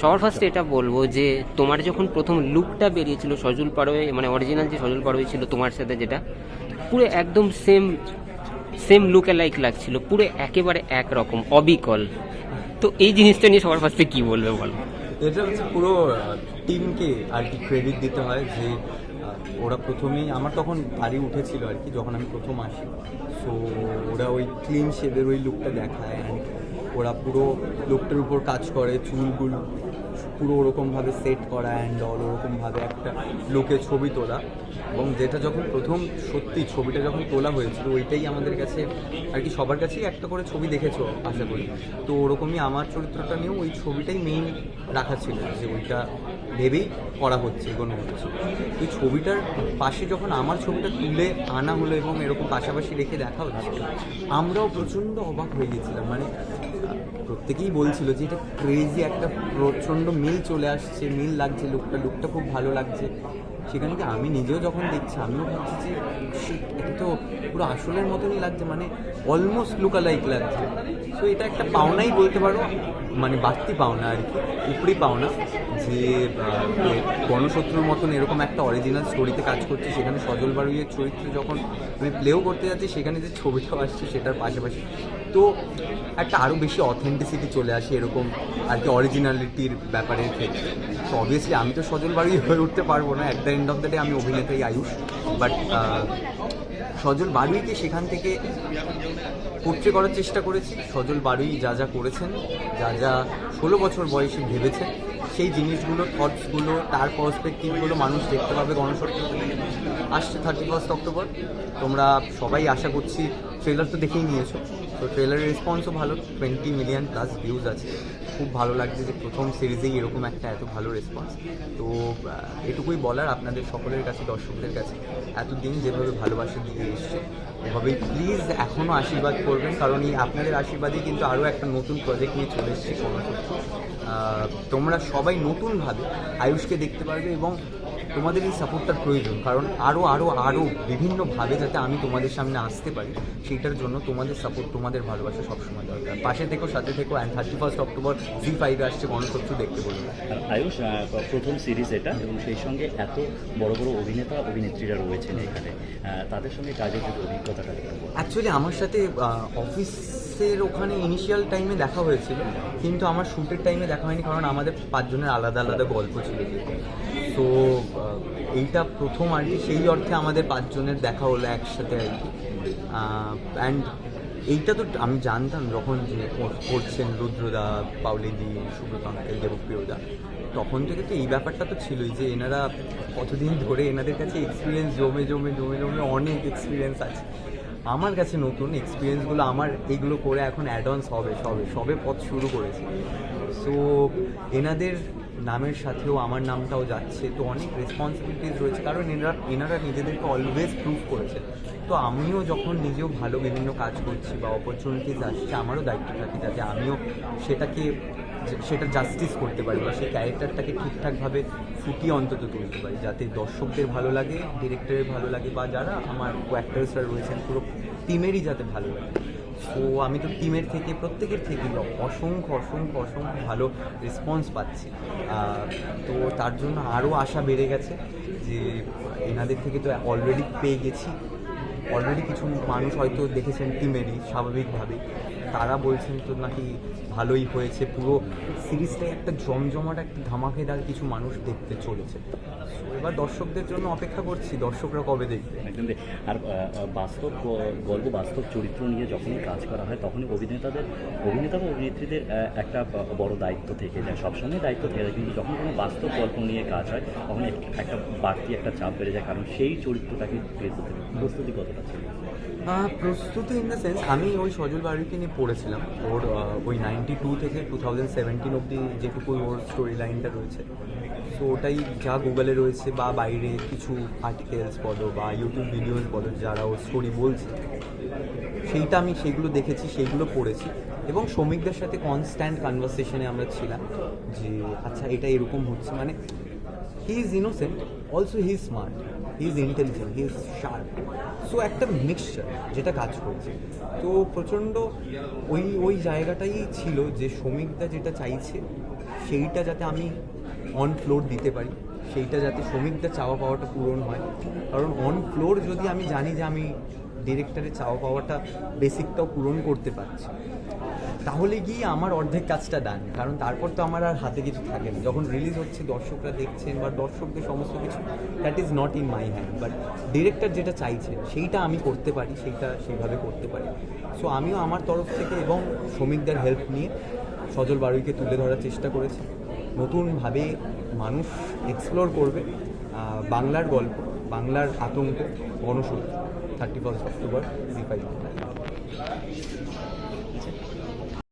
সবার ফার্স্টে এটা বলব যে, তোমার যখন প্রথম লুকটা বেরিয়েছিল সজল পাড়োয়ে মানে অরিজিনাল যে সজল পাড়োয়ে ছিল তোমার সাথে যেটা, পুরো একদম সেম সেম লুকে লাইক লাগছিল, পুরো একেবারে একরকম, অবিকল। তো এই জিনিসটা নিয়ে সবার ফার্স্টে কি বলবে বলো? এটা হচ্ছে পুরো টিমকে আর কি ক্রেডিট দিতে হয় যে ওরা প্রথমেই, আমার তখন বাড়ি উঠেছিল আর কি, যখন আমি প্রথম আসি। সো ওরা ওই ক্লিন শেভের ওই লুকটা দেখায় ওরা পুরো লোকটার উপর কাজ করে, চুলগুলো পুরো ওরকমভাবে সেট করা অ্যান্ড অল ওরকমভাবে একটা লুকে ছবি তোলা। এবং যেটা যখন প্রথম সত্যি ছবিটা যখন তোলা হয়েছিল, ওইটাই আমাদের কাছে আর কি সবার কাছেই একটা করে ছবি দেখেছ, আশা করি। তো ওরকমই আমার চরিত্রটা নিয়েও ওই ছবিটাই মেইন রাখা ছিল যে ওইটা ভেবেই করা হচ্ছে, এগোনো হচ্ছে। ওই ছবিটার পাশে যখন আমার ছবিটা তুলে আনা হলো এবং এরকম পাশাপাশি রেখে দেখা হচ্ছে আমরাও প্রচণ্ড অবাক হয়ে গেছিলাম। মানে প্রত্যেকেই বলছিল যে এটা ক্রেজি একটা প্রচণ্ড মিল চলে আসছে, মিল লাগছে লুকটা লুকটা খুব ভালো লাগছে। সেখানে কি আমি নিজেও যখন দেখছি, আমিও ভাবছি যে এটা তো পুরো আসলের মতনই লাগছে মানে অলমোস্ট লুকালাইক লাগছে। সো এটা একটা পাওনাই বলতে পারো মানে বাড়তি পাওনা আর কি, উপরি পাওনা। যে গণশত্রুর মতন এরকম একটা অরিজিনাল স্টোরিতে কাজ করছি, সেখানে সজল বারুইয়ের চরিত্র যখন আমি প্লেও করতে যাচ্ছি, সেখানে যে ছবিটাও আসছে, সেটার পাশাপাশি। তো একটা আরও বেশি অথেন্টিসিটি চলে আসে এরকম আর কি অরিজিনালিটির ব্যাপারে ক্ষেত্রে। তো অবভিয়াসলি আমি তো সজল বাড়ি হয়ে উঠতে পারব না। At the end of the day আমি অভিনেতাই আয়ুষ। বাট সজল বারুইকে সেখান থেকে পোট্রে করার চেষ্টা করেছি। সজল বারুই যা যা করেছেন, যা যা ষোলো বছর বয়সে ভেবেছেন, সেই জিনিসগুলো থটসগুলো তার পার্সপেক্টিভগুলো মানুষ দেখতে পাবে গণশক্তি আসছে থার্টি ফার্স্ট অক্টোবর তোমরা সবাই আশা করছি ট্রেলার তো দেখেই নিয়েছো। তো ট্রেলারের রেসপন্সও ভালো টোয়েন্টি মিলিয়ন প্লাস ভিউজ আছে। খুব ভালো লাগছে যে প্রথম সিরিজেই এরকম একটা এত ভালো রেসপন্স তো এটুকুই বলার আপনাদের সকলের কাছে, দর্শকদের কাছে। এতদিন যেভাবে ভালোবাসা দিয়ে এসছে, এভাবেই প্লিজ এখনও আশীর্বাদ করবেন। কারণ এই আপনাদের আশীর্বাদেই কিন্তু আরও একটা নতুন প্রজেক্ট নিয়ে চলে এসেছি তোমরা সবাই নতুনভাবে আয়ুষকে দেখতে পারবে এবং তোমাদের এই সাপোর্টটার প্রয়োজন। কারণ আরও আরও আরও বিভিন্নভাবে যাতে আমি তোমাদের সামনে আসতে পারি সেইটার জন্য তোমাদের সাপোর্ট তোমাদের ভালোবাসা সবসময় দরকার। পাশে থেকো সাথে থেকো and thirty first October Zee ফাইভে আসছে গণশত্রু দেখতে বলব আয়ুষ প্রথম সিরিজ এটা এবং সেই সঙ্গে এত বড় বড় অভিনেতা অভিনেত্রীরা রয়েছেন এখানে। তাদের সঙ্গে কাজের যদি অভিজ্ঞতাটা। অ্যাকচুয়ালি আমার সাথে অফিসের ওখানে ইনিশিয়াল টাইমে দেখা হয়েছিল কিন্তু আমার শ্যুটের টাইমে দেখা হয়নি কারণ আমাদের পাঁচজনের আলাদা আলাদা গল্প ছিল। তো এইটা প্রথম আর কি। সেই অর্থে আমাদের পাঁচজনের দেখা হলো একসাথে আর কি। অ্যান্ড এইটা তো আমি জানতাম যখন যে কর- করছেন রুদ্রদা পাউলিদি সুব্রত আঙ্কেল, দেবপ্রিয়দা। তখন থেকে তো এই ব্যাপারটা তো ছিলই যে এনারা কতদিন ধরে এনাদের কাছে এক্সপিরিয়েন্স জমে জমে জমে জমে অনেক এক্সপিরিয়েন্স আছে। আমার কাছে নতুন এক্সপিরিয়েন্সগুলো আমার এগুলো করে এখন অ্যাডভান্স হবে, সবে সবে পথ শুরু করেছে। সো এনাদের নামের সাথেও আমার নামটাও যাচ্ছে, তো অনেক রেসপন্সিবিলিটিস রয়েছে। কারণ এনারা এনারা নিজেদেরকে অলওয়েজ প্রুভ করেছে। তো আমিও যখন নিজেও ভালো বিভিন্ন কাজ করছি বা অপরচুনিটিস আসছে, আমারও দায়িত্ব থাকে যাতে আমিও সেটাকে সেটা জাস্টিস করতে পারি বা সেই ক্যারেক্টারটাকে ঠিকঠাকভাবে ফুটিয়ে অন্তত তুলতে পারি, যাতে দর্শকদের ভালো লাগে ডিরেক্টরের ভালো লাগে, বা যারা আমার অ্যাক্টার্সরা রয়েছেন, পুরো টিমেরই যাতে ভালো লাগে। সো আমি তো টিমের থেকে, প্রত্যেকের থেকে অসংখ্য অসংখ্য অসংখ্য ভালো রেসপন্স পাচ্ছি। তো তার জন্য আরও আশা বেড়ে গেছে যে এনাদের থেকে তো অলরেডি পেয়ে গেছি। অলরেডি কিছু মানুষ হয়তো দেখেছেন টিমেরই, স্বাভাবিকভাবেই। তারা বলছেন তো নাকি ভালোই হয়েছে। পুরো সিরিজটাই একটা জমজমাট একটা ধামাকেদার কিছু মানুষ দেখতে চলেছে। এবার দর্শকদের জন্য অপেক্ষা করছি। দর্শকরা কবে দেখবে? আর বাস্তব গল্প বাস্তব চরিত্র নিয়ে যখনই কাজ করা হয় তখনই অভিনেতাদের অভিনেতা বা অভিনেত্রীদের একটা বড় দায়িত্ব থেকে যায়। সবসময় দায়িত্ব থেকে যায়। কিন্তু যখন কোনো বাস্তব গল্প নিয়ে কাজ হয় তখন একটা বাড়তি একটা চাপ বেড়ে যায়। কারণ সেই চরিত্রটাকে। প্রস্তুতি কতটা ছিল? প্রস্তুতি ইন দ্য সেন্স আমি ওই সজল বাড়িকে নিয়ে পড়েছিলাম ওর ওই নাইনটি টু থেকে টু থাউজেন্ড সেভেন্টিন অব্দি যেটুকু ওর স্টোরি লাইনটা রয়েছে। সো ওটাই যা গুগলে রয়েছে বা বাইরে কিছু আর্টিকেলস বলো বা ইউটিউব ভিডিওস বলো, যারা ওর স্টোরি বলছে, সেইটা আমি সেগুলো দেখেছি, সেইগুলো পড়েছি। এবং শ্রমিকদের সাথে কনস্ট্যান্ট কনভারসেশনে আমরা ছিলাম যে আচ্ছা এটা এরকম হচ্ছে। মানে he is innocent also he is smart he is intelligent he is sharp so একটা মিক্সচার যেটা কাজ করছে। তো প্রচণ্ড ওই ওই জায়গাটাই ছিল যে শ্রমিকদা যেটা চাইছে, সেইটা যাতে আমি অন ফ্লোর দিতে পারি, সেইটা যাতে শ্রমিকদের চাওয়া পাওয়াটা পূরণ হয়। কারণ অন ফ্লোর যদি আমি জানি যে আমি ডিরেক্টরের চাওয়া পাওয়াটা বেসিকটাও পূরণ করতে পারছি তাহলে গিয়ে আমার অর্ধেক কাজটা ডান কারণ তারপর তো আমার আর হাতে কিছু থাকে না। যখন রিলিজ হচ্ছে, দর্শকরা দেখছেন বা দর্শকদের সমস্ত কিছু that is not in my hand but director যেটা চাইছে সেইটা আমি করতে পারি, সেইটা সেইভাবে করতে পারি। সো আমিও আমার তরফ থেকে এবং শ্রমিকদের হেল্প নিয়ে সজল বারুইকে তুলে ধরার চেষ্টা করেছি। নতুনভাবে মানুষ এক্সপ্লোর করবে বাংলার গল্প, বাংলার আতঙ্ক Ganashatru thirty first October Zee five